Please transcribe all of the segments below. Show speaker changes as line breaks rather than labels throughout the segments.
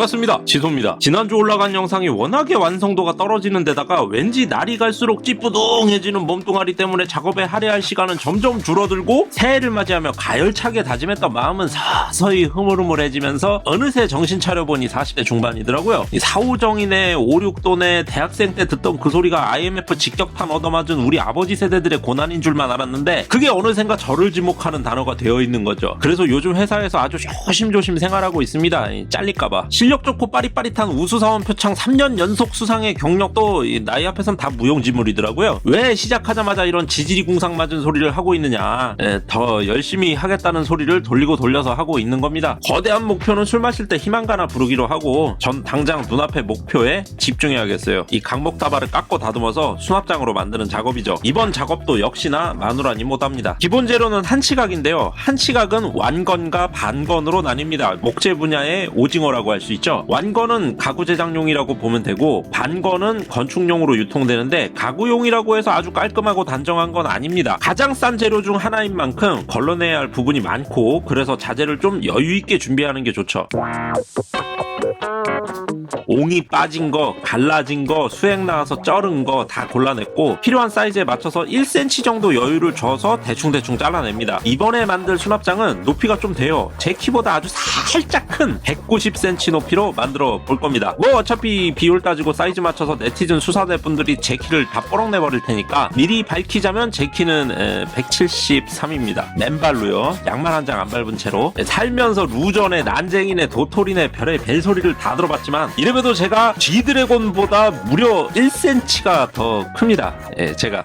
반갑습니다. 지소입니다. 지난주 올라간 영상이 워낙에 완성도가 떨어지는 데다가 왠지 날이 갈수록 찌뿌둥해지는 몸뚱아리 때문에 작업에 할애할 시간은 점점 줄어들고 새해를 맞이하며 가열차게 다짐했던 마음은 서서히 흐물흐물해지면서 어느새 정신 차려보니 40대 중반이더라고요. 이 사후정인의 5, 6도내 대학생 때 듣던 그 소리가 IMF 직격탄 얻어맞은 우리 아버지 세대들의 고난인 줄만 알았는데 그게 어느샌가 저를 지목하는 단어가 되어 있는 거죠. 그래서 요즘 회사에서 아주 조심조심 생활하고 있습니다. 이 잘릴까봐. 실력 좋고 빠릿빠릿한 우수사원 표창 3년 연속 수상의 경력도 이 나이 앞에선 다 무용지물이더라고요. 왜 시작하자마자 이런 지지리 궁상 맞은 소리를 하고 있느냐. 에, 더 열심히 하겠다는 소리를 돌리고 돌려서 하고 있는 겁니다. 거대한 목표는 술 마실 때 희망가나 부르기로 하고 전 당장 눈앞의 목표에 집중해야겠어요. 이 강목 다발을 깎고 다듬어서 수납장으로 만드는 작업이죠. 이번 작업도 역시나 마누라니 못합니다. 기본 재료는 한치각인데요. 한치각은 완건과 반건으로 나뉩니다. 목재 분야의 오징어라고 할 수 있죠. 완건은 가구 제작용이라고 보면 되고 반건은 건축용으로 유통되는데 가구용이라고 해서 아주 깔끔하고 단정한 건 아닙니다. 가장 싼 재료 중 하나인 만큼 걸러내야 할 부분이 많고 그래서 자재를 좀 여유 있게 준비하는 게 좋죠. 옹이 빠진 거, 갈라진 거, 수액 나와서 쩔은 거 다 골라냈고 필요한 사이즈에 맞춰서 1cm 정도 여유를 줘서 대충대충 잘라냅니다. 이번에 만들 수납장은 높이가 좀 돼요. 제 키보다 아주 살짝 큰 190cm 높이로 만들어 볼 겁니다. 뭐 어차피 비율 따지고 사이즈 맞춰서 네티즌 수사대 분들이 제 키를 다 뽀록내 버릴 테니까 미리 밝히자면 제 키는 173입니다. 맨발로요. 양말 한 장 안 밟은 채로 살면서 루전에 난쟁이네 도토리네 별의 벨소리를 다 들어봤지만 이래봬도 제가 G드래곤보다 무려 1cm가 더 큽니다. 예, 제가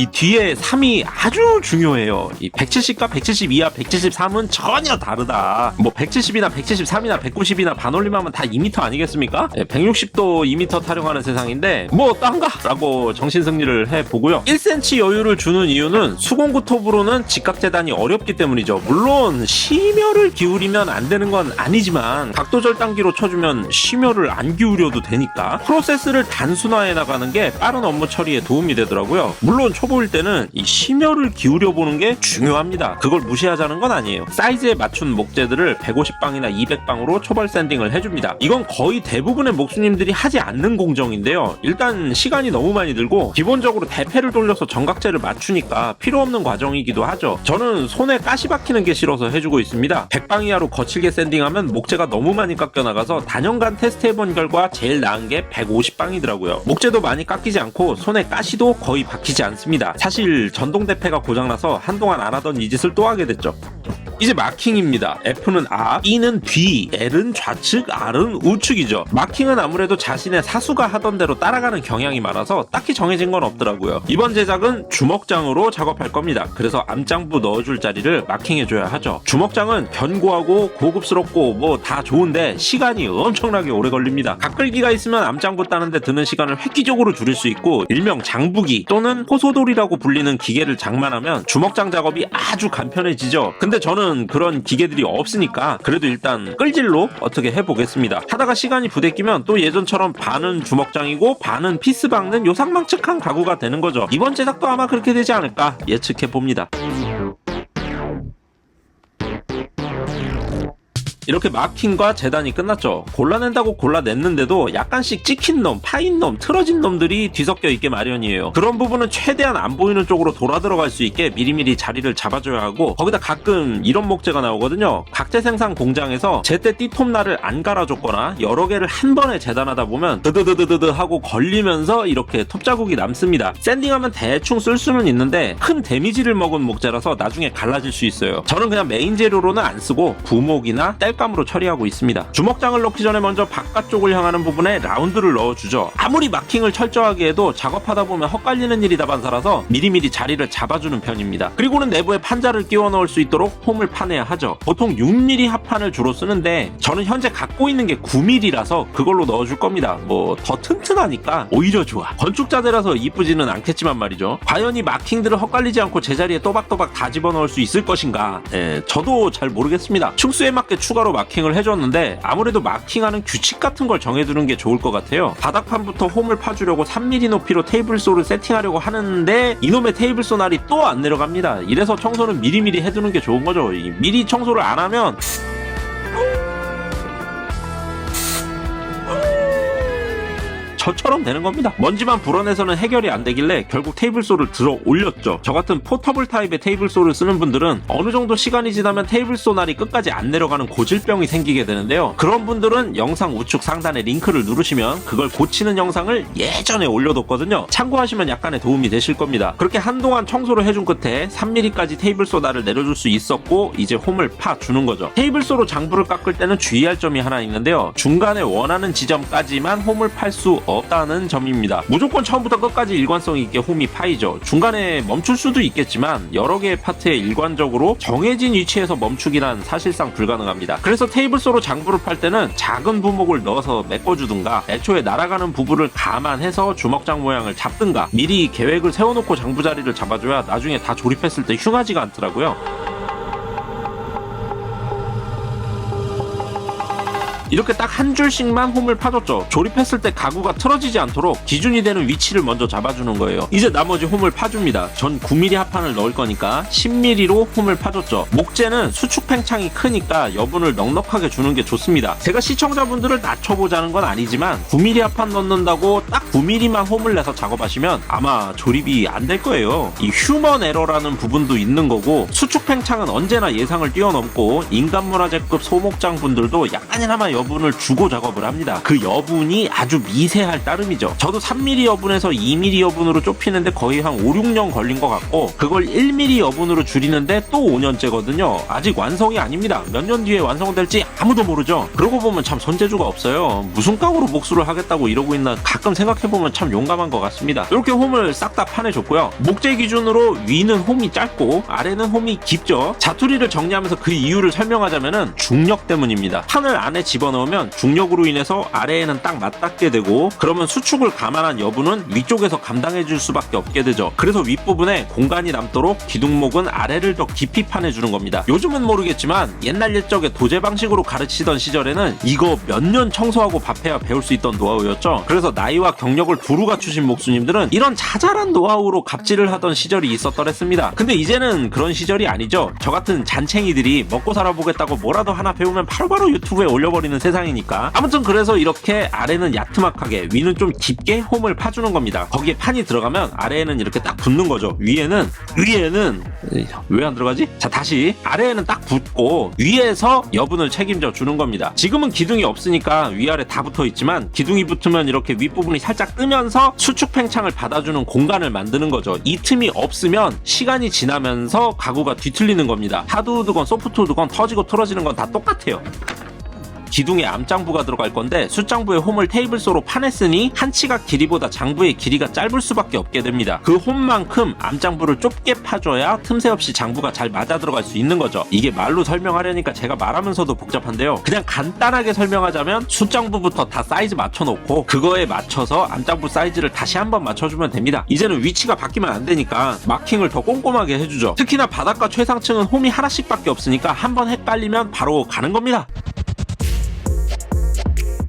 이 뒤에 3이 아주 중요해요. 이 170과 170 이하 173은 전혀 다르다. 뭐 170이나 173이나 190이나 반올림하면 다 2m 아니겠습니까? 160도 2m 타령하는 세상인데 뭐 딴가라고 정신 승리를 해 보고요. 1cm 여유를 주는 이유는 수공구 톱으로는 직각 재단이 어렵기 때문이죠. 물론 심혈을 기울이면 안 되는 건 아니지만 각도 절단기로 쳐주면 심혈을 안 기울여도 되니까 프로세스를 단순화해 나가는 게 빠른 업무 처리에 도움이 되더라고요. 물론 초 보일 때는 이 심혈을 기울여 보는 게 중요합니다. 그걸 무시하자는 건 아니에요. 사이즈에 맞춘 목재들을 150방이나 200방으로 초벌 샌딩을 해줍니다. 이건 거의 대부분의 목수님들이 하지 않는 공정인데요. 일단 시간이 너무 많이 들고 기본적으로 대패를 돌려서 정각제를 맞추니까 필요 없는 과정이기도 하죠. 저는 손에 가시 박히는 게 싫어서 해주고 있습니다. 100방 이하로 거칠게 샌딩하면 목재가 너무 많이 깎여 나가서 단연간 테스트해본 결과 제일 나은 게 150방이더라고요. 목재도 많이 깎이지 않고 손에 가시도 거의 박히지 않습니다. 사실 전동 대패가 고장나서 한동안 안 하던 이 짓을 또 하게 됐죠. 이제 마킹입니다. F는 앞, E는 뒤, L은 좌측, R은 우측이죠. 마킹은 아무래도 자신의 사수가 하던 대로 따라가는 경향이 많아서 딱히 정해진 건 없더라고요. 이번 제작은 주먹장으로 작업할 겁니다. 그래서 암장부 넣어줄 자리를 마킹해줘야 하죠. 주먹장은 견고하고 고급스럽고 뭐 다 좋은데 시간이 엄청나게 오래 걸립니다. 각글기가 있으면 암장부 따는데 드는 시간을 획기적으로 줄일 수 있고 일명 장부기 또는 호소돌이라고 불리는 기계를 장만하면 주먹장 작업이 아주 간편해지죠. 근데 저는 그런 기계들이 없으니까 그래도 일단 끌질로 어떻게 해보겠습니다. 하다가 시간이 부대끼면 또 예전처럼 반은 주먹장이고 반은 피스 박는 요상망측한 가구가 되는 거죠. 이번 제작도 아마 그렇게 되지 않을까 예측해 봅니다. 이렇게 마킹과 재단이 끝났죠. 골라낸다고 골라냈는데도 약간씩 찍힌 놈, 파인 놈, 틀어진 놈들이 뒤섞여 있게 마련이에요. 그런 부분은 최대한 안 보이는 쪽으로 돌아 들어갈 수 있게 미리미리 자리를 잡아줘야 하고 거기다 가끔 이런 목재가 나오거든요. 각재 생산 공장에서 제때 띠톱날을 안 갈아줬거나 여러 개를 한 번에 재단하다 보면 드드드드드 하고 걸리면서 이렇게 톱 자국이 남습니다. 샌딩하면 대충 쓸 수는 있는데 큰 데미지를 먹은 목재라서 나중에 갈라질 수 있어요. 저는 그냥 메인 재료로는 안 쓰고 부목이나 뗄 감으로 처리하고 있습니다. 주먹장을 넣기 전에 먼저 바깥쪽을 향하는 부분에 라운드를 넣어주죠. 아무리 마킹을 철저하게 해도 작업하다 보면 헛갈리는 일이 다반사라서 미리미리 자리를 잡아주는 편입니다. 그리고는 내부에 판자를 끼워 넣을 수 있도록 홈을 파내야 하죠. 보통 6mm 합판을 주로 쓰는데 저는 현재 갖고 있는 게 9mm라서 그걸로 넣어줄 겁니다. 뭐 더 튼튼하니까 오히려 좋아. 건축자재라서 이쁘지는 않겠지만 말이죠. 과연 이 마킹들을 헛갈리지 않고 제자리에 또박또박 다 집어넣을 수 있을 것인가? 예, 저도 잘 모르겠습니다. 층수에 맞게 추가로 마킹을 해줬는데 아무래도 마킹하는 규칙 같은 걸 정해두는 게 좋을 것 같아요. 바닥판부터 홈을 파주려고 3mm 높이로 테이블소를 세팅하려고 하는데 이놈의 테이블소 날이 또 안 내려갑니다. 이래서 청소는 미리미리 해두는 게 좋은 거죠. 이 미리 청소를 안 하면 저처럼 되는 겁니다. 먼지만 불어내서는 해결이 안 되길래 결국 테이블 소를 들어 올렸죠. 저 같은 포터블 타입의 테이블 소를 쓰는 분들은 어느 정도 시간이 지나면 테이블 소 날이 끝까지 안 내려가는 고질병이 생기게 되는데요. 그런 분들은 영상 우측 상단에 링크를 누르시면 그걸 고치는 영상을 예전에 올려뒀거든요. 참고하시면 약간의 도움이 되실 겁니다. 그렇게 한동안 청소를 해준 끝에 3mm까지 테이블소 날을 내려줄 수 있었고 이제 홈을 파 주는 거죠. 테이블 소로 장부를 깎을 때는 주의할 점이 하나 있는데요. 중간에 원하는 지점까지만 홈을 팔 수 없다는 점입니다. 무조건 처음부터 끝까지 일관성 있게 홈이 파이죠. 중간에 멈출 수도 있겠지만 여러 개의 파트에 일관적으로 정해진 위치에서 멈추기란 사실상 불가능합니다. 그래서 테이블소로 장부를 팔 때는 작은 부목을 넣어서 메꿔주든가 애초에 날아가는 부분을 감안해서 주먹장 모양을 잡든가 미리 계획을 세워놓고 장부 자리를 잡아줘야 나중에 다 조립했을 때 흉하지가 않더라고요. 이렇게 딱 한 줄씩만 홈을 파줬죠. 조립했을 때 가구가 틀어지지 않도록 기준이 되는 위치를 먼저 잡아주는 거예요. 이제 나머지 홈을 파줍니다. 전 9mm 합판을 넣을 거니까 10mm로 홈을 파줬죠. 목재는 수축 팽창이 크니까 여분을 넉넉하게 주는 게 좋습니다. 제가 시청자분들을 낮춰보자는 건 아니지만 9mm 합판 넣는다고 딱 9mm만 홈을 내서 작업하시면 아마 조립이 안 될 거예요. 이 휴먼 에러라는 부분도 있는 거고 수축 팽창은 언제나 예상을 뛰어넘고 인간 문화재급 소목장 분들도 약간이나마 여분을 주고 작업을 합니다. 그 여분이 아주 미세할 따름이죠. 저도 3mm 여분에서 2mm 여분으로 좁히는데 거의 한 5, 6년 걸린 것 같고 그걸 1mm 여분으로 줄이는데 또 5년째거든요. 아직 완성이 아닙니다. 몇 년 뒤에 완성될지 아무도 모르죠. 그러고 보면 참 손재주가 없어요. 무슨 깡으로 목수를 하겠다고 이러고 있나 가끔 생각해보면 참 용감한 것 같습니다. 이렇게 홈을 싹 다 파내줬고요. 목재 기준으로 위는 홈이 짧고 아래는 홈이 깊죠. 자투리를 정리하면서 그 이유를 설명하자면은 중력 때문입니다. 판을 안에 집어 넣으면 중력으로 인해서 아래에는 딱 맞닿게 되고 그러면 수축을 감안한 여부는 위쪽에서 감당해 줄 수밖에 없게 되죠. 그래서 윗부분에 공간이 남도록 기둥목은 아래를 더 깊이 파내 주는 겁니다. 요즘은 모르겠지만 옛날 옛적에 도제 방식으로 가르치던 시절에는 이거 몇 년 청소하고 밥해야 배울 수 있던 노하우였죠. 그래서 나이와 경력을 두루 갖추신 목수님들은 이런 자잘한 노하우로 갑질을 하던 시절이 있었더랬습니다. 근데 이제는 그런 시절이 아니죠. 저 같은 잔챙이들이 먹고 살아보겠다고 뭐라도 하나 배우면 바로바로 유튜브에 올려버리는 세상이니까. 아무튼 그래서 이렇게 아래는 야트막하게 위는 좀 깊게 홈을 파주는 겁니다. 거기에 판이 들어가면 아래에는 이렇게 딱 붙는 거죠. 위에는 위에는 왜 안 들어가지? 자 다시 아래에는 딱 붙고 위에서 여분을 책임져 주는 겁니다. 지금은 기둥이 없으니까 위아래 다 붙어 있지만 기둥이 붙으면 이렇게 윗부분이 살짝 뜨면서 수축 팽창을 받아주는 공간을 만드는 거죠. 이 틈이 없으면 시간이 지나면서 가구가 뒤틀리는 겁니다. 하드우드건 소프트우드건 터지고 틀어지는 건 다 똑같아요. 기둥에 암장부가 들어갈 건데 숫장부에 홈을 테이블소로 파냈으니 한 치각 길이보다 장부의 길이가 짧을 수밖에 없게 됩니다. 그 홈만큼 암장부를 좁게 파줘야 틈새 없이 장부가 잘 맞아 들어갈 수 있는 거죠. 이게 말로 설명하려니까 제가 말하면서도 복잡한데요. 그냥 간단하게 설명하자면 숫장부부터 다 사이즈 맞춰놓고 그거에 맞춰서 암장부 사이즈를 다시 한번 맞춰주면 됩니다. 이제는 위치가 바뀌면 안 되니까 마킹을 더 꼼꼼하게 해주죠. 특히나 바닥과 최상층은 홈이 하나씩밖에 없으니까 한번 헷갈리면 바로 가는 겁니다.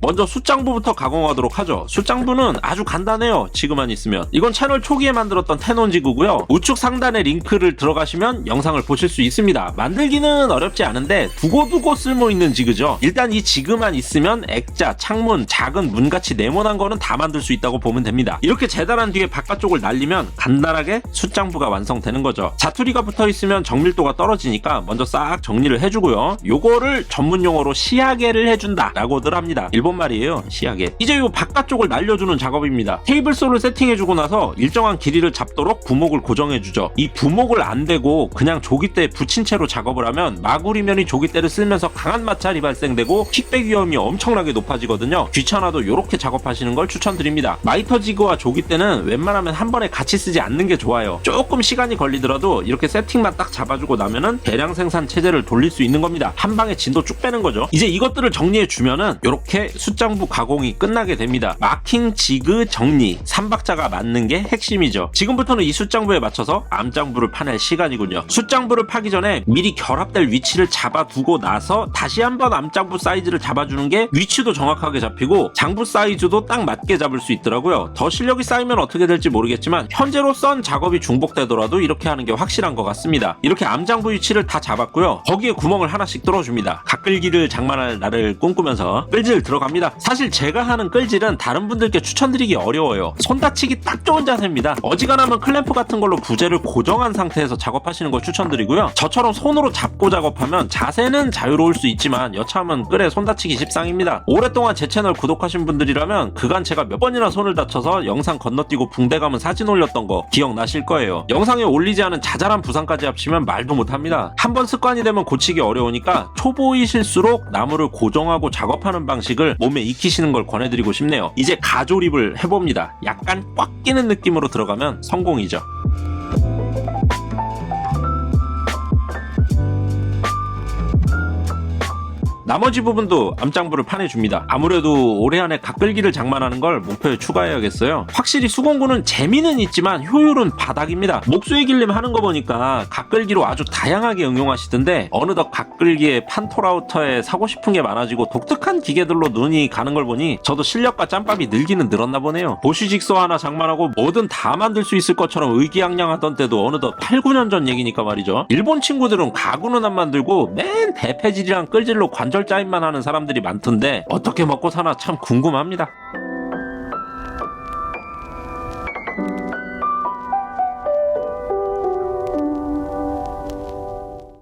먼저 숫장부부터 가공하도록 하죠. 숫장부는 아주 간단해요. 지그만 있으면. 이건 채널 초기에 만들었던 테논 지구고요. 우측 상단에 링크를 들어가시면 영상을 보실 수 있습니다. 만들기는 어렵지 않은데 두고두고 쓸모 있는 지그죠. 일단 이 지그만 있으면 액자, 창문, 작은 문같이 네모난 거는 다 만들 수 있다고 보면 됩니다. 이렇게 재단한 뒤에 바깥쪽을 날리면 간단하게 숫장부가 완성되는 거죠. 자투리가 붙어 있으면 정밀도가 떨어지니까 먼저 싹 정리를 해주고요. 요거를 전문 용어로 시야계를 해준다 라고들 합니다. 일본 말이에요. 시야계. 이제 요 바깥쪽을 날려주는 작업입니다. 테이블 소를 세팅해주고 나서 일정한 길이를 잡도록 부목을 고정해주죠. 이 부목을 안 대고 그냥 조깃대에 붙인 채로 작업을 하면 마구리면이 조깃대를 쓸면서 강한 마찰이 발생되고 킥백 위험이 엄청나게 높아지거든요. 귀찮아도 이렇게 작업하시는 걸 추천드립니다. 마이터 지그와 조깃대는 웬만하면 한 번에 같이 쓰지 않는 게 좋아요. 조금 시간이 걸리더라도 이렇게 세팅만 딱 잡아주고 나면은 대량 생산 체제를 돌릴 수 있는 겁니다. 한 방에 진도 쭉 빼는 거죠. 이제 이것들을 정리해 주면은 이렇게 숫장부 가공이 끝나게 됩니다. 마킹 지그 정리 3박자가 맞는 게 핵심이죠. 지금부터는 이 숫장부에 맞춰서 암장부를 파낼 시간이군요. 숫장부를 파기 전에 미리 결합될 위치를 잡아두고 나서 다시 한번 암장부 사이즈를 잡아주는 게 위치도 정확하게 잡히고 장부 사이즈도 딱 맞게 잡을 수 있더라고요. 더 실력이 쌓이면 어떻게 될지 모르겠지만 현재로선 작업이 중복되더라도 이렇게 하는 게 확실한 것 같습니다. 이렇게 암장부 위치를 다 잡았고요. 거기에 구멍을 하나씩 뚫어줍니다. 가끌기를 장만할 날을 꿈꾸면서 끌질 들어갑니다. 합니다. 사실 제가 하는 끌질은 다른 분들께 추천드리기 어려워요. 손 다치기 딱 좋은 자세입니다. 어지간하면 클램프 같은 걸로 부재를 고정한 상태에서 작업하시는 걸 추천드리고요. 저처럼 손으로 잡고 작업하면 자세는 자유로울 수 있지만 여차하면 끌에 손 다치기 십상입니다. 오랫동안 제 채널 구독하신 분들이라면 그간 제가 몇 번이나 손을 다쳐서 영상 건너뛰고 붕대 감은 사진 올렸던 거 기억나실 거예요. 영상에 올리지 않은 자잘한 부상까지 합치면 말도 못합니다. 한 번 습관이 되면 고치기 어려우니까 초보이실수록 나무를 고정하고 작업하는 방식을 몸에 익히시는 걸 권해드리고 싶네요. 이제 가조립을 해봅니다. 약간 꽉 끼는 느낌으로 들어가면 성공이죠. 나머지 부분도 암장부를 파내줍니다. 아무래도 올해 안에 각글기를 장만하는 걸 목표에 추가해야겠어요. 확실히 수공구는 재미는 있지만 효율은 바닥입니다. 목수의 길림 하는 거 보니까 각글기로 아주 다양하게 응용하시던데 어느덧 각글기에 판토라우터에 사고 싶은 게 많아지고 독특한 기계들로 눈이 가는 걸 보니 저도 실력과 짬밥이 늘기는 늘었나 보네요. 보쉬 직소 하나 장만하고 뭐든 다 만들 수 있을 것처럼 의기양양하던 때도 어느덧 8, 9년 전 얘기니까 말이죠. 일본 친구들은 가구는 안 만들고 맨 대패질이랑 끌질로 관절 짜임만 하는 사람들이 많던데 어떻게 먹고 사나 참 궁금합니다.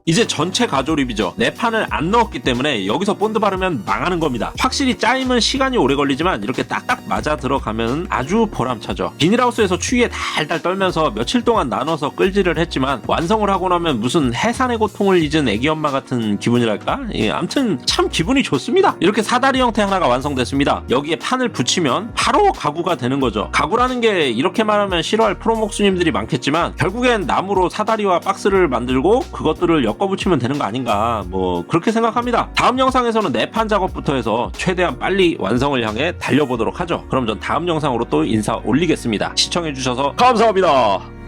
이제 전체 가조립이죠. 내 판을 안 넣었기 때문에 여기서 본드 바르면 망하는 겁니다. 확실히 짜임은 시간이 오래 걸리지만 이렇게 딱딱 맞아 들어가면 아주 보람차죠. 비닐하우스에서 추위에 달달 떨면서 며칠 동안 나눠서 끌질을 했지만 완성을 하고 나면 무슨 해산의 고통을 잊은 애기 엄마 같은 기분이랄까? 예, 암튼 참 기분이 좋습니다. 이렇게 사다리 형태 하나가 완성됐습니다. 여기에 판을 붙이면 바로 가구가 되는 거죠. 가구라는 게 이렇게 말하면 싫어할 프로목수님들이 많겠지만 결국엔 나무로 사다리와 박스를 만들고 그것들을 엮 어붙이면 되는 거 아닌가 뭐 그렇게 생각합니다. 다음 영상에서는 내판 작업부터 해서 최대한 빨리 완성을 향해 달려보도록 하죠. 그럼 전 다음 영상으로 또 인사 올리겠습니다. 시청해주셔서 감사합니다.